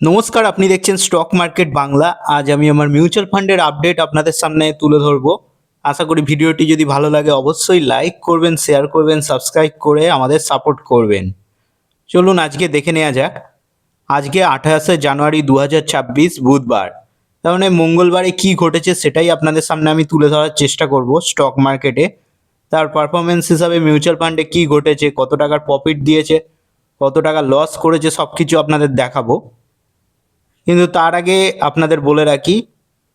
নমস্কার, আপনি দেখছেন স্টক মার্কেট বাংলা আজ আমি আমার মিউচুয়াল ফান্ডের আপডেট আপনাদের সামনে তুলে ধরবো। আশা করি ভিডিওটি যদি ভালো লাগে, অবশ্যই লাইক করবেন শেয়ার করবেন সাবস্ক্রাইব করে আমাদের সাপোর্ট করবেন। চলুন, আজকে দেখে নেওয়া যাক। আজকে আঠাশে জানুয়ারি দু হাজার ছাব্বিশ, বুধবার। তার মানে মঙ্গলবারে কি ঘটেছে সেটাই আপনাদের সামনে আমি তুলে ধরার চেষ্টা করব স্টক মার্কেটে তার পারফরমেন্স হিসাবে মিউচুয়াল ফান্ডে কি ঘটেছে, কত টাকার প্রফিট দিয়েছে, কত টাকা লস করেছে সব কিছু আপনাদের দেখাবো। কিন্তু তার আগে আপনাদের বলে রাখি,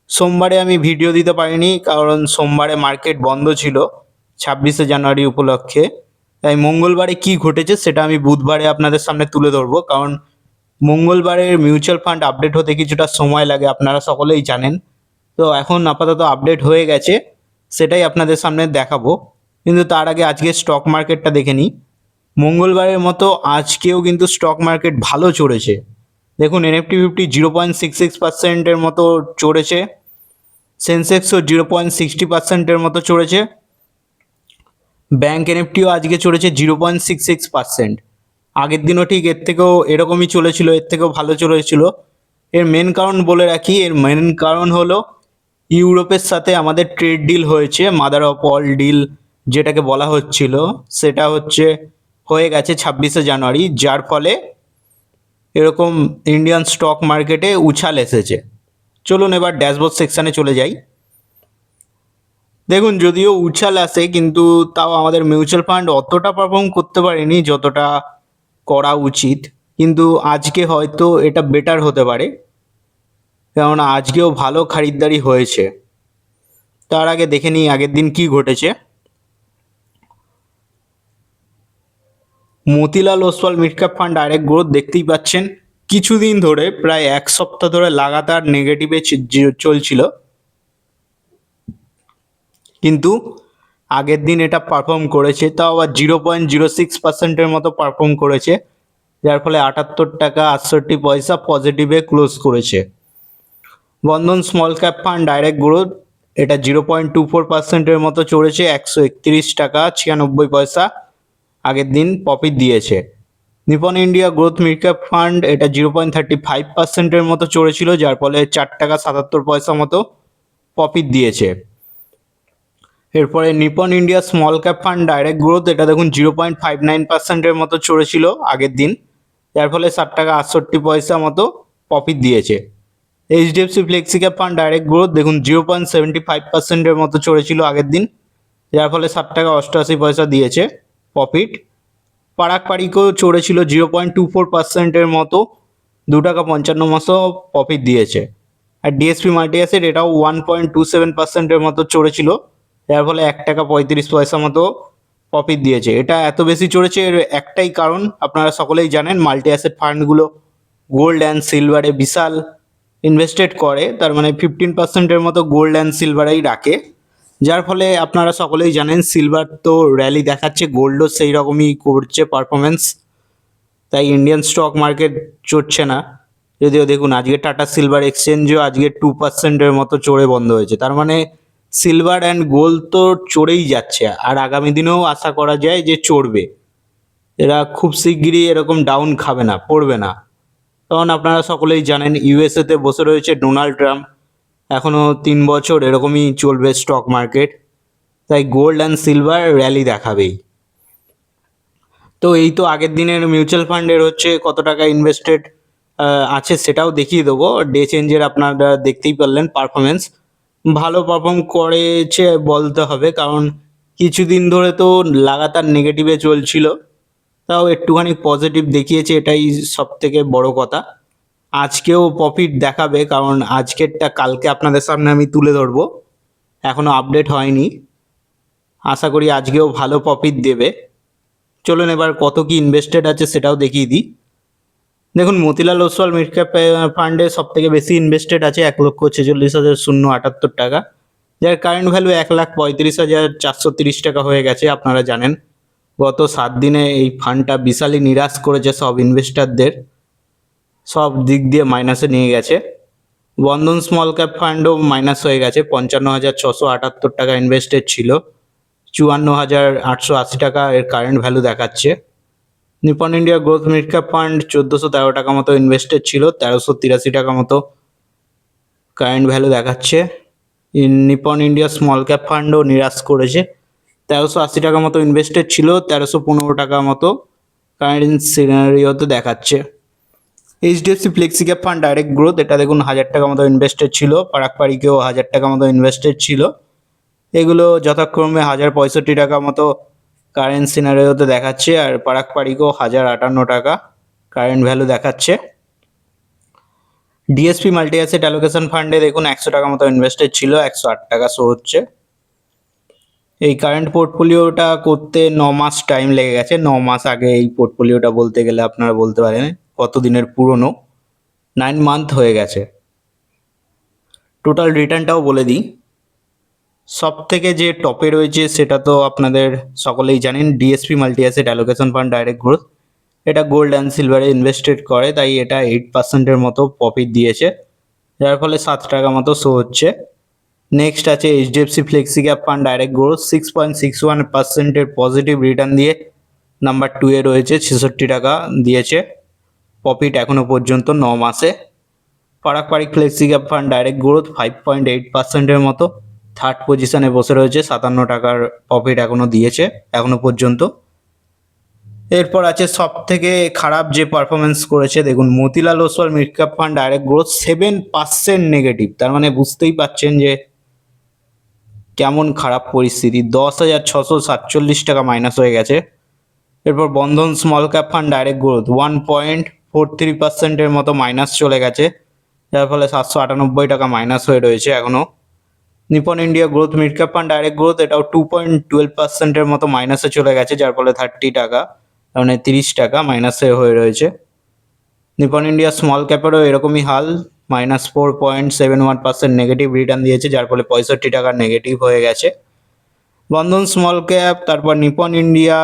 সোমবারে আমি ভিডিও দিতে পারিনি, কারণ সোমবারে মার্কেট বন্ধ ছিল ছাব্বিশে জানুয়ারি উপলক্ষে। তাই মঙ্গলবারে কি ঘটেছে সেটা আমি বুধবারে আপনাদের সামনে তুলে ধরবো, কারণ মঙ্গলবারের মিউচুয়াল ফান্ড আপডেট হতে কিছুটা সময় লাগে, আপনারা সকলেই জানেন। তো এখন আপাতত আপডেট হয়ে গেছে, সেটাই আপনাদের সামনে দেখাবো। কিন্তু তার আগে আজকে স্টক মার্কেটটা দেখে নিই। মঙ্গলবারের মতো আজকেও কিন্তু স্টক মার্কেট ভালো চড়েছে। দেখুন Nifty fifty zero point six six পার্সেন্টের মতো চড়েছে। সেন্সেক্সও জিরো পয়েন্ট সিক্সটি পার্সেন্টের মতো চড়েছে। ব্যাংক এনএফটিও আজকে চড়েছে zero point six six percent আগের দিনও ঠিক এর থেকেও এরকমই চলেছিল, এর থেকেও ভালো চলেছিল। এর মেন কারণ বলে রাখি, এর মেন কারণ হলো ইউরোপের সাথে আমাদের ট্রেড ডিল হয়েছে মাদার অফ অল ডিল যেটাকে বলা হচ্ছিল, সেটা হচ্ছে হয়ে গেছে ছাব্বিশে জানুয়ারি, যার ফলে এরকম ইন্ডিয়ান স্টক মার্কেটে উছাল এসেছে। চলুন এবার ড্যাশবোর্ড সেকশানে চলে যাই। দেখুন, যদিও উছাল আসে, কিন্তু তাও আমাদের মিউচুয়াল ফান্ড অতটা পারফর্ম করতে পারেনি যতটা করা উচিত। কিন্তু আজকে হয়তো এটা বেটার হতে পারে। কেননা, আজকেও ভালো খারিদ্দারি হয়েছে। তার আগে দেখে নিই আগের দিন কি ঘটেছে। Motilal Oswal mid cap fund direct growth দেখতেই পাচ্ছেন। কিছুদিন ধরে প্রায় এক সপ্তাহ ধরে লাগাতার নেগেটিভে চলছিল। কিন্তু আগের দিন এটা পারফর্ম করেছে, তাও আবার জিরো পয়েন্ট জিরো সিক্স পার্সেন্টের মতো পারফর্ম করেছে, যার ফলে আটাত্তর টাকা আটষট্টি পয়সা পজিটিভে ক্লোজ করেছে। Bandhan small cap fund direct growth এটা জিরো পয়েন্ট টু ফোর পার্সেন্টের মতো চড়েছে, একশো একত্রিশ টাকা ছিয়ানব্বই পয়সা। আগের দিন প্রফিট দিয়েছে। Nippon India growth mid cap fund এটা জিরো পয়েন্ট থার্টি ফাইভ পার্সেন্টের মতো চড়েছিল, যার ফলে চার টাকা সাতাত্তর পয়সা মতো প্রফিট দিয়েছে। এরপরে Nippon India small cap fund direct growth এটা দেখুন জিরো পয়েন্ট ফাইভ নাইন পার্সেন্টের মতো চড়েছিল আগের দিন, যার ফলে ষাট টাকা আটষট্টি পয়সা মতো প্রফিট দিয়েছে। HDFC flexi cap fund direct growth দেখুন জিরো পয়েন্ট সেভেন্টি ফাইভ পার্সেন্টের মতো চড়েছিল আগের দিন, যার ফলে ষাট টাকা অষ্টআশি পয়সা দিয়েছে। প্রফিট পারাক পারিকেও চড়েছিল জিরো পয়েন্ট টু ফোর পার্সেন্টের মতো দু টাকা পঞ্চান্ন মাসও প্রফিট দিয়েছে। আর ডিএসপি মাল্টি অ্যাসেট এটাও ওয়ান পয়েন্ট টু সেভেন পার্সেন্টের মতো চড়েছিল, যার ফলে এক টাকা পঁয়ত্রিশ পয়সা মতো প্রফিট দিয়েছে। এটা এত বেশি চড়েছে এর একটাই কারণ, আপনারা সকলেই জানেন মাল্টি অ্যাসেট ফান্ডগুলো গোল্ড অ্যান্ড সিলভারে বিশাল ইনভেস্টেড করে, তার মানে ফিফটিন পার্সেন্টের মতো গোল্ড অ্যান্ড সিলভারেই রাখে। যার ফলে আপনারা সকলেই জানেন সিলভার তো র্যালি দেখাচ্ছে গোল্ডও সেই রকমই করছে পারফরমেন্স তাই ইন্ডিয়ান স্টক মার্কেট চড়ছে না। যদিও দেখুন, আজকে টাটা সিলভার এক্সচেঞ্জও আজকে টু পার্সেন্টের মতো চড়ে বন্ধ হয়েছে। তার মানে সিলভার অ্যান্ড গোল্ড তো চড়েই যাচ্ছে। আর আগামী দিনেও আশা করা যায় যে চড়বে। এরা খুব শিগগিরই এরকম ডাউন খাবে না, পড়বে না। কারণ আপনারা সকলেই জানেন ইউএসএতে বসে রয়েছে ডোনাল্ড ট্রাম্প এখনও তিন বছর এরকমই চলবে স্টক মার্কেট তাই গোল্ড অ্যান্ড সিলভার র্যালি দেখাবেই। তো এই তো আগের দিনের মিউচুয়াল ফান্ডের হচ্ছে কত টাকা ইনভেস্টেড আছে সেটাও দেখিয়ে দেবো। ডে চেঞ্জের আপনারা দেখতেই পারলেন পারফরমেন্স ভালো পারফর্ম করেছে বলতে হবে, কারণ কিছুদিন ধরে তো লাগাতার নেগেটিভে চলছিল। তাও একটুখানি পজিটিভ দেখিয়েছে, এটাই সব থেকে বড় কথা। আজকেও প্রফিট দেখাবে, কারণ আজকেরটা কালকে আপনাদের সামনে আমি তুলে ধরবো। এখনও আপডেট হয়নি। আশা করি আজকেও ভালো প্রফিট দেবে। চলুন এবার কত কি ইনভেস্টেড আছে সেটাও দেখিয়ে দিই। দেখুন, মতিলাল ওসওয়াল মিড ক্যাপ ফান্ডে সব থেকে বেশি ইনভেস্টেড আছে এক লক্ষ ছেচল্লিশ হাজার শূন্য আটাত্তর টাকা। যার কারেন্ট ভ্যালু এক লাখ পঁয়ত্রিশ হাজার চারশো তিরিশ টাকা হয়ে গেছে, আপনারা জানেন। গত সাত দিনে এই ফান্ডটা বিশালই নিরাশ করেছে সব ইনভেস্টারদের সব দিক দিয়ে মাইনাসে নিয়ে গেছে। বন্ধন স্মল ক্যাপ ফান্ডও মাইনাস হয়ে গেছে। পঞ্চান্ন হাজার ছশো আটাত্তর টাকা ইনভেস্টেড ছিল। চুয়ান্ন হাজার আটশো আশি টাকা এর কারেন্ট ভ্যালু দেখাচ্ছে। Nippon India growth mid cap fund চোদ্দোশো তেরো টাকা মতো ইনভেস্টেড ছিল। তেরোশো তিরাশি টাকা মতো কারেন্ট ভ্যালু দেখাচ্ছে। নিপন ইন্ডিয়া স্মল ক্যাপ ফান্ডও নিরাশ করেছে। তেরোশো আশি টাকা মতো ইনভেস্টেড ছিল। তেরোশো পনেরো টাকা মতো কারেন্ট সিনারিওতে দেখাচ্ছে। HDFC flexi cap fund direct growth এটা দেখুন হাজার টাকা মতো ইনভেস্টেড ছিল পারাক পাড়িকেও হাজার টাকা মতো ইনভেস্টেড ছিল। এগুলো যথাক্রমে হাজার পঁয়ষট্টি টাকা মতো কারেন্ট সিনারিওতে দেখাচ্ছে, আর পারাক পাড়িকেও হাজার আটান্ন টাকা কারেন্ট ভ্যালু দেখাচ্ছে। ডিএসপি মাল্টি অ্যাসেট অ্যালোকেশন ফান্ডে দেখুন একশো টাকা মতো ইনভেস্টেড ছিল, একশো আট টাকা শো হচ্ছে। এই কারেন্ট পোর্টফোলিওটা করতে ন মাস টাইম লেগে গেছে, ন মাস আগে এই পোর্টফোলিওটা বলতে গেলে আপনারা বলতে পারেন। কত দিনের পুরনো? নাইন মান্থ হয়ে গেছে। টোটাল রিটার্নটাও বলে দিই। সব থেকে যে টপে রয়েছে সেটা তো আপনাদের সকলেই জানেন DSP multi asset allocation fund direct growth এটা গোল্ড অ্যান্ড সিলভারে ইনভেস্টেড করে, তাই এটা এইট পার্সেন্টের মতো প্রফিট দিয়েছে। যার ফলে সাত টাকা মতো শো হচ্ছে। নেক্সট আছে HDFC flexi cap fund direct growth six point six one পার্সেন্টের পজিটিভ রিটার্ন দিয়ে নাম্বার টু এ রয়েছে, ছেষট্টি টাকা দিয়েছে। প্রফিট এখনও পর্যন্ত ন মাসে। Parag Parikh flexi cap fund direct growth five point eight পার্সেন্টের মতো থার্ড পজিশনে বসে রয়েছে, সাতান্ন টাকার প্রফিট এখনও দিয়েছে এখনও পর্যন্ত। এরপর আছে সব থেকে খারাপ যে পারফরমেন্স করেছে, দেখুন, Motilal Oswal mid cap fund direct growth seven percent negative তার মানে বুঝতেই পাচ্ছেন যে কেমন খারাপ পরিস্থিতি। দশ হাজার ছশো সাতচল্লিশ টাকা মাইনাস হয়ে গেছে। এরপর Bandhan small cap fund direct growth one point four three পার্সেন্টের মতো মাইনাস চলে গেছে, যার ফলে সাতশো আটানব্বই টাকা মাইনাস হয়ে রয়েছে এখনও Nippon India growth mid cap fund direct growth এটাও টু পয়েন্ট টুয়েলভ পার্সেন্টের মতো মাইনাসে চলে গেছে, যার ফলে থার্টি টাকা মানে তিরিশ টাকা মাইনাসে হয়ে রয়েছে। নিপন ইন্ডিয়া স্মল ক্যাপেরও এরকমই হাল minus four point seven one percent negative return দিয়েছে, যার ফলে পঁয়ষট্টি টাকা নেগেটিভ হয়ে গেছে। বন্ধন স্মল ক্যাপ তারপর Nippon India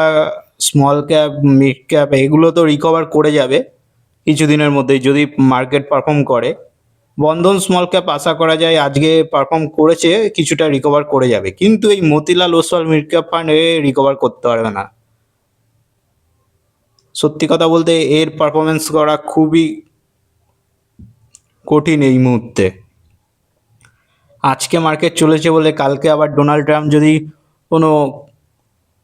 small cap mid cap এগুলো তো রিকভার করে যাবে। কিছুদিনের মধ্যেই যদি মার্কেট পারফর্ম করে, বন্ধন স্মল ক্যাপ আশা করা যায় আজকে পারফর্ম করেছে, কিছুটা রিকভার করে যাবে। কিন্তু এই Motilal Oswal mid cap fund এ রিকভার করতে পারবে না। সত্যি কথা বলতে এর পারফরমেন্স করা খুবই কঠিন এই মুহূর্তে। আজকে মার্কেট চলেছে বলে কালকে আবার ডোনাল্ড ট্রাম্প যদি কোনো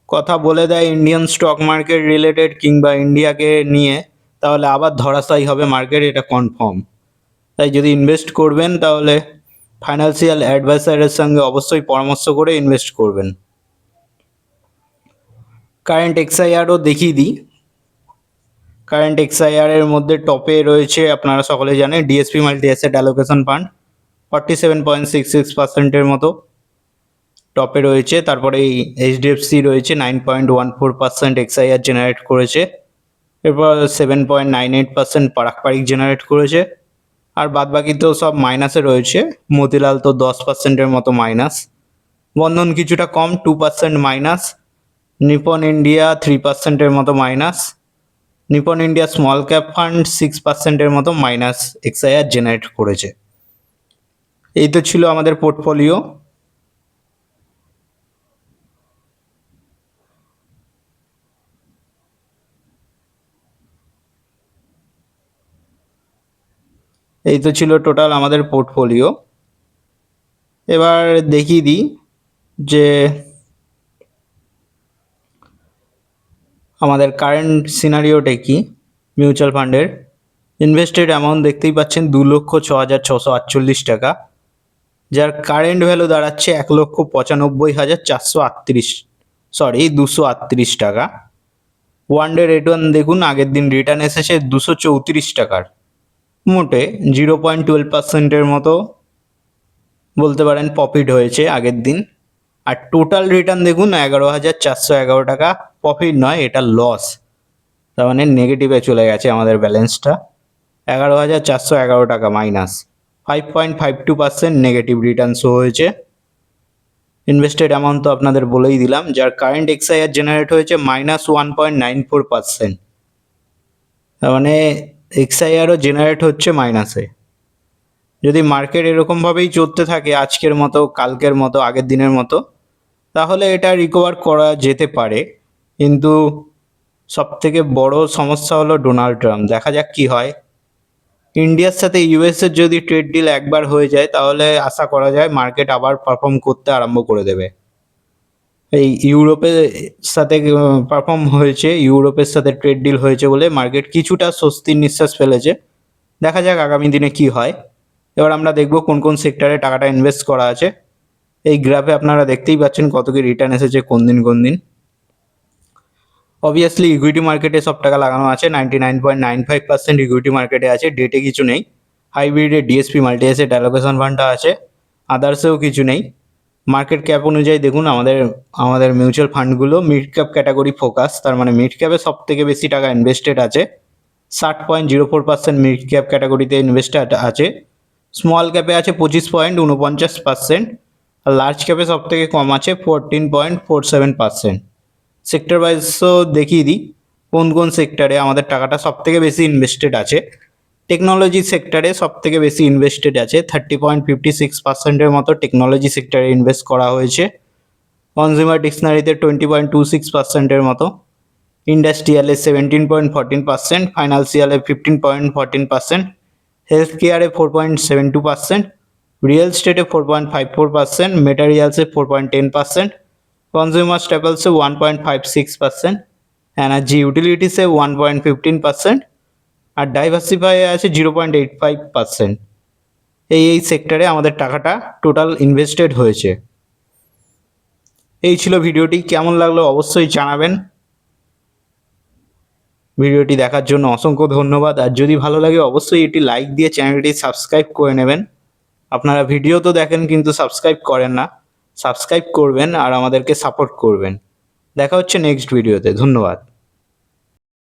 কথা বলে দেয় ইন্ডিয়ান স্টক মার্কেট রিলেটেড কিংবা ইন্ডিয়াকে নিয়ে তাহলে আবার ধরাশায়ী হবে মার্কেট এটা কনফার্ম তাই যদি ইনভেস্ট করবেন, তাহলে ফাইন্যান্সিয়াল অ্যাডভাইসারের সঙ্গে অবশ্যই পরামর্শ করে ইনভেস্ট করবেন। কারেন্ট এক্সআইআরও দেখিয়ে দিই। কারেন্ট এক্সআইআরের মধ্যে টপে রয়েছে, আপনারা সকলে জানেন DSP multi asset allocation fund forty seven point six six পার্সেন্টের মতো টপে রয়েছে। তারপরে এই এইচডিএফসি রয়েছে nine point one four percent XIRR generate করেছে। এরপর seven point nine eight percent Parag Parikh generate করেছে। আর বাদ বাকি তো সব মাইনাসে রয়েছে। মতিলাল তো দশ পার্সেন্টের মতো মাইনাস বন্ধন কিছুটা কম two percent minus Nippon India three পার্সেন্টের মতো minus Nippon India small cap fund six পার্সেন্টের মতো মাইনাস এক্সআইআর জেনারেট করেছে। এই তো ছিল আমাদের পোর্টফোলিও এই তো ছিল টোটাল আমাদের পোর্টফোলিও। এবার দেখিয়ে দিই যে আমাদের কারেন্ট সিনারিওটা কি, মিউচুয়াল ফান্ডের। ইনভেস্টেড অ্যামাউন্ট দেখতেই পাচ্ছেন দু লক্ষ ছ হাজার ছশো আটচল্লিশ টাকা, যার কারেন্ট ভ্যালু দাঁড়াচ্ছে এক লক্ষ পঁচানব্বই হাজার চারশো আটত্রিশ, সরি, দুশো আটত্রিশ টাকা। ওয়ান ডে রিটার্ন দেখুন, আগের দিন রিটার্ন এসেছে দুশো চৌত্রিশ টাকার। মোটে জিরো পয়েন্ট টুয়েলভ পার্সেন্টের মতো বলতে পারেন প্রফিট হয়েছে আগের দিন। আর টোটাল রিটার্ন দেখুন, এগারো হাজার চারশো এগারো টাকা প্রফিট নয়, এটা লস তার মানে নেগেটিভে চলে গেছে আমাদের ব্যালেন্সটা এগারো হাজার চারশো এগারো টাকা minus five point five two percent negative return show হয়েছে। ইনভেস্টেড অ্যামাউন্ট তো আপনাদের বলেই দিলাম, যার কারেন্ট এক্সআইআর জেনারেট হয়েছে minus one point nine four percent তার মানে এক্সআইআরও জেনারেট হচ্ছে মাইনাসে যদি মার্কেট এরকমভাবেই চলতে থাকে আজকের মতো, কালকের মতো, আগের দিনের মতো, তাহলে এটা রিকভার করা যেতে পারে। কিন্তু সব থেকে বড় সমস্যা হলো ডোনাল্ড ট্রাম্প দেখা যাক কি হয়। ইন্ডিয়ার সাথে ইউএসের যদি ট্রেড ডিল একবার হয়ে যায়, তাহলে আশা করা যায় মার্কেট আবার পারফর্ম করতে আরম্ভ করে দেবে। এই ইউরোপের সাথে পারফর্ম হয়েছে, ইউরোপের সাথে ট্রেড ডিল হয়েছে বলে মার্কেট কিছুটা স্বস্তির নিঃশ্বাস ফেলেছে। দেখা যাক আগামী দিনে কি হয়। এবার আমরা দেখব কোন কোন সেক্টরে টাকাটা ইনভেস্ট করা আছে। এই গ্রাফে আপনারা দেখতেই পাচ্ছেন কত কি রিটার্ন এসেছে কোন দিন কোন দিন। অবভিয়াসলি ইকুইটি মার্কেটে সব টাকা লাগানো আছে। Ninety nine point nine five percent equity মার্কেটে আছে ডেটে কিছু নেই। হাইব্রিডে ডিএসপি মাল্টি অ্যাসেট অ্যালোকেশন ফান্ডটা আছে। আদার্সেও কিছু নেই। মার্কেট ক্যাপ অনুযায়ী দেখুন, আমাদের আমাদের mutual ফান্ডগুলো mid cap category focus তার মানে মিড ক্যাপে সব থেকে বেশি টাকা ইনভেস্টেড আছে। ষাট point zero four percent mid cap ক্যাটাগরিতে ইনভেস্টেড আছে। স্মল ক্যাপে আছে পঁচিশ পয়েন্ট উনপঞ্চাশ পার্সেন্ট আর লার্জ ক্যাপে সব থেকে কম আছে fourteen point four seven percent sector ওয়াইজও দেখিয়ে দিই, কোন কোন সেক্টরে আমাদের টাকাটা সব থেকে বেশি ইনভেস্টেড আছে। টেকনোলজি সেক্টরে সব থেকে বেশি ইনভেস্টেড আছে। থার্টি পয়েন্ট ফিফটি সিক্স পার্সেন্টের মতো টেকনোলজি সেক্টরে ইনভেস্ট করা হয়েছে। কনজিউমার ডিকশনারিতে টোয়েন্টি পয়েন্ট টু সিক্স পার্সেন্টের মতো। ইন্ডাস্ট্রিয়ালে seventeen point fourteen percent ফাইন্যান্সিয়ালে fifteen point fourteen percent health কেয়ারে four point seven two percent real স্টেটে four point five four percent মেটেরিয়ালসে four point ten percent consumer স্টেপলসে one point five six percent energy ইউটিলিটিসে one point fifteen percent আর diversify আছে zero point eight five percent এই এই সেক্টরে আমাদের টাকাটা total invested হয়েছে। এই ছিল ভিডিওটি, কেমন লাগল অবশ্যই জানাবেন। ভিডিওটি দেখার জন্য অসংখ্য ধন্যবাদ। আর যদি ভালো লাগে, অবশ্যই এটি লাইক দিয়ে চ্যানেলটি সাবস্ক্রাইব করে নেবেন। আপনারা ভিডিও তো দেখেন, কিন্তু সাবস্ক্রাইব করেন না। সাবস্ক্রাইব করবেন আর আমাদেরকে সাপোর্ট করবেন। দেখা হচ্ছে নেক্সট ভিডিওতে ধন্যবাদ।